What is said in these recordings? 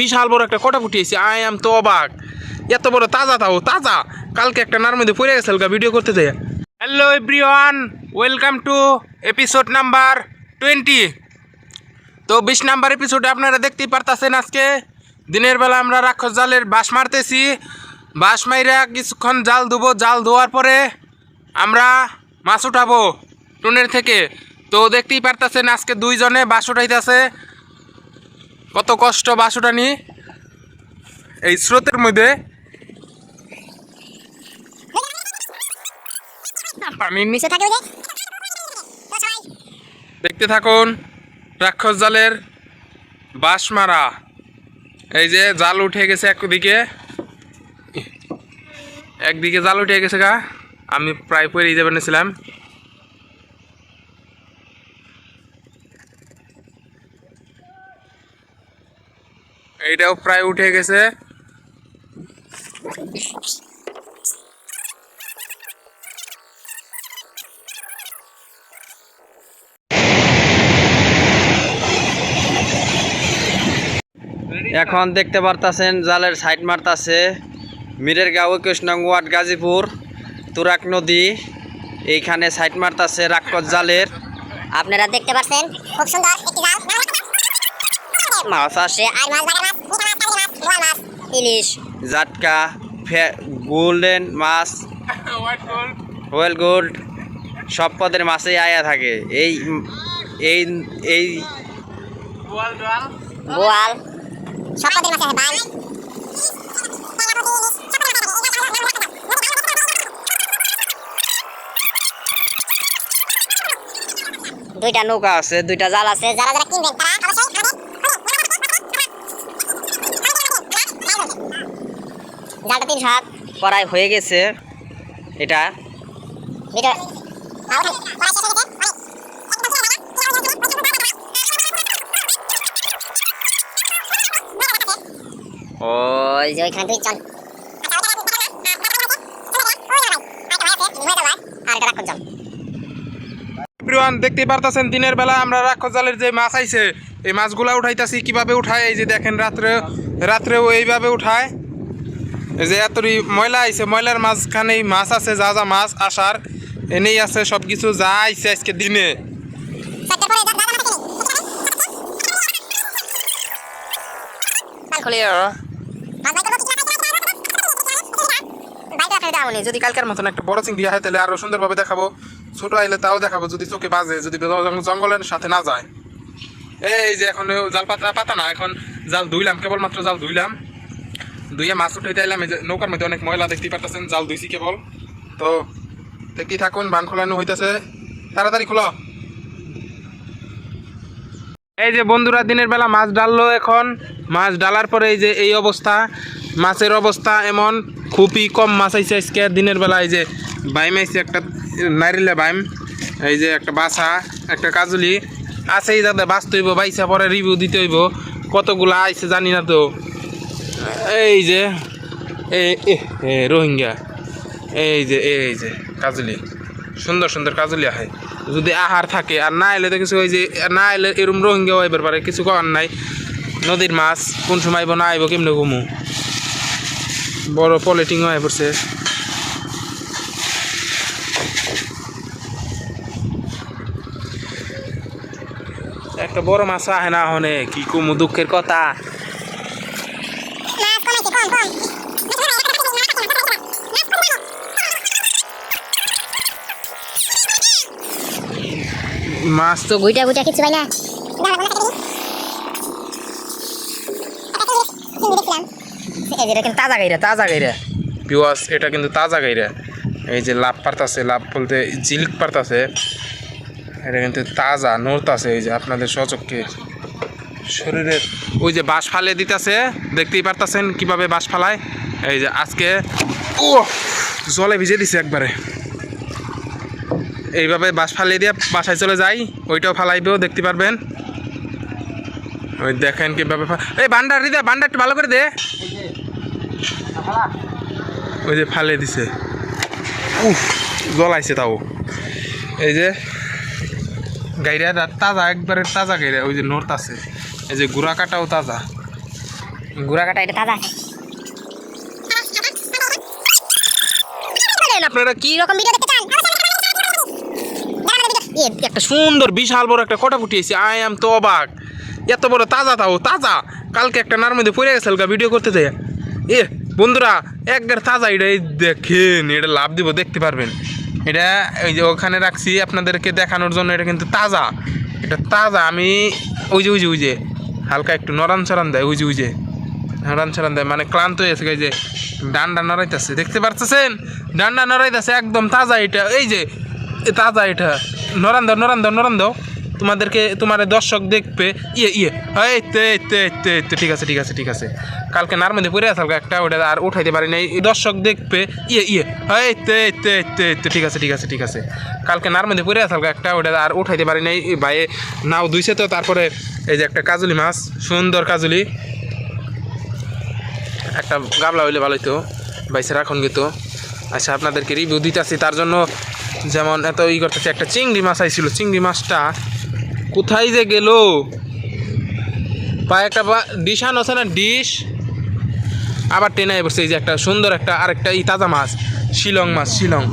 বিশাল বড় একটা কটা ফুটিয়েছি আই এম তো অবাক এত বড় তাজা তাও, তাজা। কালকে একটা নার মধ্যে পড়ে গেছে হালকা ভিডিও করতে দেয়। Hello everyone welcome to episode number twenty তো বিশ নাম্বার এপিসোডে আপনারা দেখতেই পারতাছেন আজকে। দিনের বেলা আমরা রাক্ষস জালের বাঁশ মারতেছি। বাঁশ মাইরা কিছুক্ষণ জাল দেবো জাল দেওয়ার পরে আমরা মাছ উঠাবো টুনের থেকে। তো দেখতেই পারতাছেন আজকে দুইজনে বাঁশ উঠাইতেছে। কত কষ্ট বাঁশ উঠানি এই স্রোতের মধ্যে দেখতে থাকুন রাক্ষস জালের বাঁশ মারা এই যে জাল উঠে গেছে একদিকে। একদিকে জাল উঠে গেছে গা। আমি প্রায় পরেই যাবেন ছিলাম এইটাও প্রায় উঠে গেছে। এখন দেখতে পারতাছেন, জালের সাইড মারতাছে। মিরের গাঁও কৃষ্ণং ওয়ার্ড, গাজীপুর তুরাক নদী। এইখানে সাইড মারতাছে রাক্ষস জালের। আপনারা দেখতে পাচ্ছেন খুব সুন্দর একটি জাল। মাছ আর মাছ বাটা মাছ মাছ মাছ ইলিশ। জাটকা গোল্ডেন মাছ গোল্ড সব পদের মাছেই আয়া থাকে। এই এই এই বোয়াল সব পদের মাছ আছে বাল দুইটা নৌকা নৌকা আছে দুইটা জাল আছে। যারা যারা কিনবেন তারা জালটা হাত প্রায় হয়ে গেছে। এটা। ওই যে ওইখানে এভরিওয়ান দেখতেই পারতাছেন দিনের বেলা আমরা রাক্ষস জালের যে মাছ আইছে এই মাছগুলা উঠাইতাছি কীভাবে উঠায়? এই যে দেখেন রাত্রে রাত্রেও এইভাবে উঠায়। এই যে এতই ময়লা আইছে, ময়লার মাঝখানেই মাছ আছে, যা যা মাছ আসার, এনেই আছে সব কিছু যা আইছে আজকে দিনে। যদি কালকের মতন একটা বড় চিংড়ি হয় তাহলে আরও সুন্দরভাবে দেখাবো। ছোট আইলে তাও দেখাবো, যদি চোখে বাজে, যদি জঙ্গল- জঙ্গলের সাথে না যায়। এই যে এখন জাল পাতা পাতা না, এখন জাল ধুইলাম, কেবলমাত্র জাল ধুইলাম। ধুইয়া মাছ উঠাইতে এলাম নৌকার মধ্যে অনেক ময়লা দেখতেই পারতেছেন, জাল ধুইছি কেবল তো দেখতেই থাকুন, বান খোলানো হইতেছে। তাড়াতাড়ি খোলো এই যে বন্ধুরা, দিনের বেলা মাছ ডাললো এখন। মাছ ডালার পরে এই যে এই অবস্থা। মাছের অবস্থা এমন, খুবই কম মাছ আইছে আজকে। দিনের বেলা এই যে বাইম আইছে, একটা নারিলে বাইম, এই যে একটা বাসা একটা কাজুলি। আছে এই যাতে বাঁচতে হইব বাইসা পরে রিভিউ দিতে হইব। কতগুলা আইছে জানি না তো। এই যে রোহিঙ্গা। এই যে এই যে, কাজুলি। সুন্দর সুন্দর কাজলি আহে। যদি আহার থাকে, আর না এলে তো কিছু ওই যে, না এলে এরম রোহিঙ্গাও আইবার পারে, কিছু করার নাই। নদীর মাছ, কোন সময় আইব, না আইব, কেমনে ঘুমু? বড় পলিটিংও আই পড়ছে। একটা বড় মাছ আহে না হনে, কি কুমু দুঃখের কথা মাছ কমাইছে কম কম মাছ তো গুইটা গুইটা কিছু পাই না। এই যে তাজা গাইরা তাজা গাইরা। পিওয়াস এটা কিন্তু তাজা গাইরা। এই যে লাভ পারতাছে লাভ বলতে জিলিক পারতাছে। এটা কিন্তু তাজা নড়তাছে এই যে আপনাদের সচককে শরীরের ওই যে বাঁশ ফালে দিতেছে দেখতেই পারতাছেন কীভাবে বাঁশ ফালায়। এই যে আজকে ও জলে ভিজে দিছে একবারে। এইভাবে বাঁশ ফালিয়ে দিয়ে বাসায় চলে যাই ওইটাও ফালাইবেও দেখতে পারবেন। ওই দেখেন কীভাবে এই বান্ডার দিদা বান্ডার একটু ভালো করে দে। ওই যে ফালে দিছে। উফ জ্বলাইছে তাও। এই যে গাইরা তাজা একবারে তাজা গাইরা ওই যে নর্থ আছে। এই যে গুড়া কাটাও তাজা। গুড়া কাটা এটা তাজা। আপনারা কি রকম ভিডিও একটা সুন্দর, বিশাল বড় একটা কটা ফুটিয়েছি আই এম তো অবাক। এত বড়, তাজা তাও, তাজা। কালকে একটা নার মধ্যে পড়ে গেছে ভিডিও করতে যাই এ, বন্ধুরা একবার তাজা এটা দেখেন, এটা লাভ দিব, দেখতে পারবেন। এটা ওই যে ওখানে রাখছি আপনাদেরকে দেখানোর জন্য, এটা কিন্তু তাজা। এটা তাজা, আমি ওই যে ওই যে ওই যে, হালকা একটু নরান চরান দেয়, ওই যে ওই যে নরান চরান দেয় মানে ক্লান্ত হয়েছে এই যে, ডান্ডা নড়াইতেছে, দেখতে পারতেছেন? ডান্ডা নড়াইতেছে, একদম তাজা এটা, এই যে তাজা এটা। নরান দাও নরান দাও নরান দাও তোমাদেরকে, তোমার দর্শক দেখবে। ইয়ে ইয়ে। এই তো তো তো তো। ঠিক আছে ঠিক আছে ঠিক আছে। কালকে নার মধ্যে পড়ে আসল একটা ওটা আর উঠাইতে পারি নাই। দর্শক দেখবে ইয়ে ইয়ে। এই তো তো তো তো। ঠিক আছে ঠিক আছে ঠিক আছে। কালকে নার মধ্যে পড়ে আসল একটা ওটা আর উঠাইতে পারি নাই। ভাইয়ে নাও দুইছে তো, তারপরে এই যে একটা কাজুলি মাছ, সুন্দর কাজুলি। একটা গাবলা হইলে ভালোই তো বাইসে রাখুন কিন্তু। আচ্ছা আপনাদেরকে রিভিউ দিতেছি। তার জন্য যেমন এত ই করতেছে, একটা চিংড়ি মাছ আইছিল। চিংড়ি মাছটা কোথায় যে গেল? পায়ে একটা ডিশ আন আছে না? ডিশ আবার টেনে বসছে এই যে একটা সুন্দর একটা আরেকটা ই তাজা মাছ, শিলং মাছ, শিলং।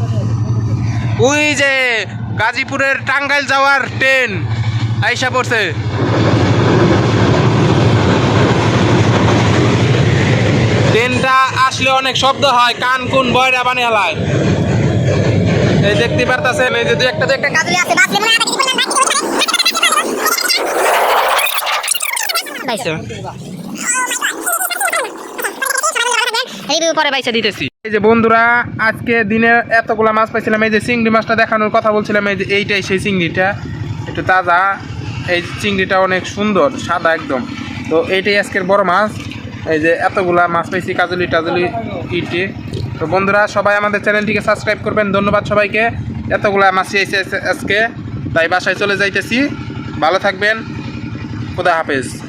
ওই যে গাজীপুরের টাঙ্গাইল যাওয়ার ট্রেন আইসা পড়ছে। ট্রেনটা আসলে অনেক শব্দ হয় কান কোন বয়রা বানিয়ে হেলায়। এই দেখতে পারতেছেন এই যে দুই একটা একটা কাজুলি আছে লেমন কিছু রিভিউ পরে বাইছে দিতেছি। এই যে বন্ধুরা আজকে দিনে এতগুলা মাছ পাইছিলাম এই যে চিংড়ি মাছটা দেখানোর কথা বলছিলাম এই যে এইটাই সেই চিংড়িটা একটু তাজা। এই চিংড়িটা অনেক সুন্দর সাদা একদম। তো এইটাই আজকের বড় মাছ। এই যে এতগুলা মাছ পাইছি, কাজলি টাজলি, ইটে। তো বন্ধুরা, সবাই আমাদের চ্যানেলটিকে সাবস্ক্রাইব করবেন। ধন্যবাদ সবাইকে। এতগুলা মাছ আইসে আজকে। তাই বাসায় চলে যাইতেছি। ভালো থাকবেন। খুদা হাফেজ।